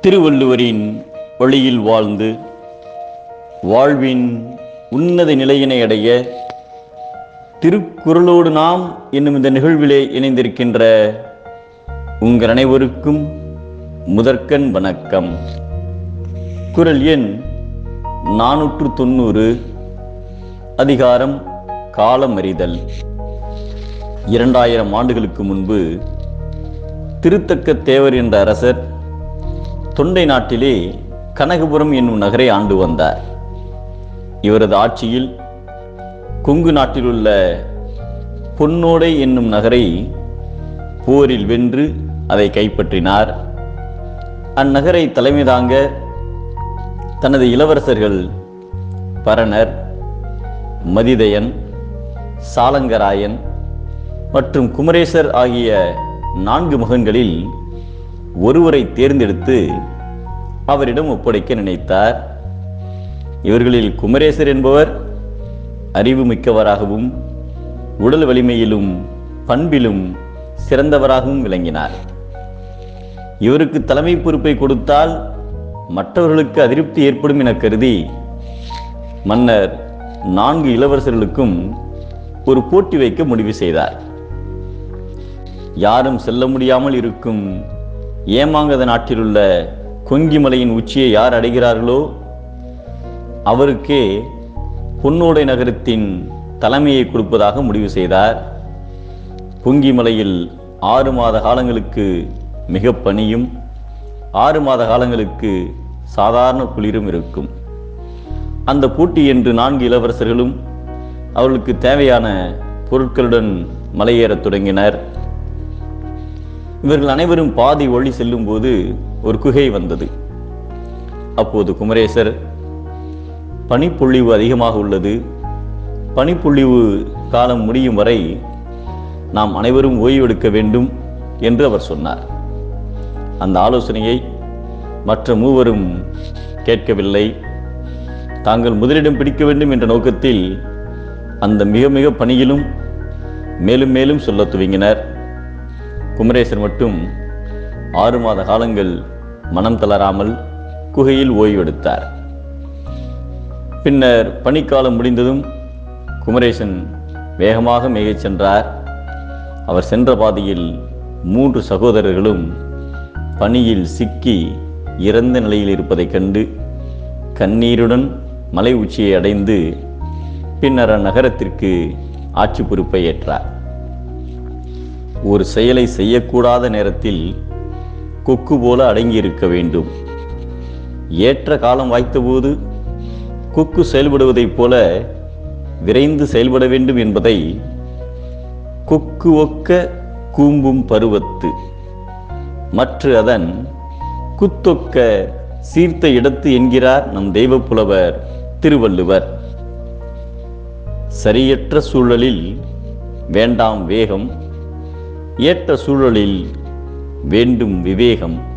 திருவள்ளுவரின் வழியில் வாழ்ந்து வாழ்வின் உன்னத நிலையினை அடைய திருக்குறளோடு நாம் என்னும் இந்த நிகழ்விலே இணைந்திருக்கின்ற உங்கள் அனைவருக்கும் முதற்கண் வணக்கம். குரல் எண் நானூற்று தொண்ணூறு அதிகாரம் காலம் அறிதல். இரண்டாயிரம் ஆண்டுகளுக்கு முன்பு திருத்தக்க தேவர் என்ற அரசர் தொண்டை நாட்டிலே கனகபுரம் என்னும் நகரை ஆண்டு வந்தார். இவரது ஆட்சியில் கொங்கு நாட்டிலுள்ள பொன்னோடை என்னும் நகரை போரில் வென்று அதை கைப்பற்றினார். அந்நகரை தலைமை தாங்க தனது இளவரசர்கள் பரணர் மதிதயன் சாலங்கராயன் மற்றும் குமரேசர் ஆகிய நான்கு மகன்களில் ஒருவரை தேர்ந்தெடுத்து அவரிடம் ஒப்படைக்க நினைத்தார். இவர்களில் குமரேசர் என்பவர் அறிவு மிக்கவராகவும் உடல் வலிமையிலும் பண்பிலும் சிறந்தவராகவும் விளங்கினார். இவருக்கு தலைமை பொறுப்பை கொடுத்தால் மற்றவர்களுக்கு அதிருப்தி ஏற்படும் என கருதி மன்னர் நான்கு இளவரசர்களுக்கும் ஒரு போட்டி வைக்க முடிவு செய்தார். யாரும் செல்ல முடியாமல் இருக்கும் ஏமாங்கத நாட்டிலுள்ள கொங்கிமலையின் உச்சியை யார் அடைகிறார்களோ அவருக்கே பொன்னோடை நகரத்தின் தலைமையை கொடுப்பதாக முடிவு செய்தார். கொங்கிமலையில் ஆறு மாத காலங்களுக்கு மிக பனியும் ஆறு மாத காலங்களுக்கு சாதாரண குளிரும் இருக்கும். அந்த பூட்டி என்று நான்கு இளவரசர்களும் அவர்களுக்கு தேவையான பொருட்களுடன் மலையேறத் தொடங்கினர். இவர்கள் அனைவரும் பாதி வழி செல்லும்போது ஒரு குகை வந்தது. அப்போது குமரேசர் பனிப்பொழிவு அதிகமாக உள்ளது. பனிப்பொழிவு காலம் முடியும் வரை நாம் அனைவரும் ஓய்வெடுக்க வேண்டும் என்று அவர் சொன்னார். அந்த ஆலோசனையை மற்ற மூவரும் கேட்கவில்லை. தாங்கள் முதலிடம் பிடிக்க வேண்டும் என்ற நோக்கத்தில் அந்த மிக மிக பணியிலும் மேலும் மேலும் சொல்ல துவங்கினர். குமரேசர் மட்டும் ஆறு மாத காலங்கள் மனம் தளராமல் குகையில் ஓய்வெடுத்தார். பின்னர் பனிக்காலம் முடிந்ததும் குமரேசன் வேகமாக மேகச் சென்றார். அவர் சென்ற பாதையில் மூன்று சகோதரர்களும் பனியில் சிக்கி இறந்த நிலையில் இருப்பதைக் கண்டு கண்ணீருடன் மலை உச்சியை அடைந்து பின்னர் அந்நகரத்திற்கு ஆட்சி பொறுப்பை ஏற்றார். ஒரு செயலை செய்யக்கூடாத நேரத்தில் கொக்கு போல அடங்கியிருக்க வேண்டும். ஏற்ற காலம் வாய்த்தபோது கொக்கு செயல்படுவதைப் போல விரைந்து செயல்பட வேண்டும் என்பதை கொக்கு ஒக்க கூம்பும் பருவத்து மற்ற அதன் குத்தொக்க சீர்த்த இடத்து என்கிறார் நம் தெய்வப் புலவர் திருவள்ளுவர். சரியற்ற சூழலில் வேண்டாம் வேகம் ஏற்ற சூழலில் வேண்டும் விவேகம்.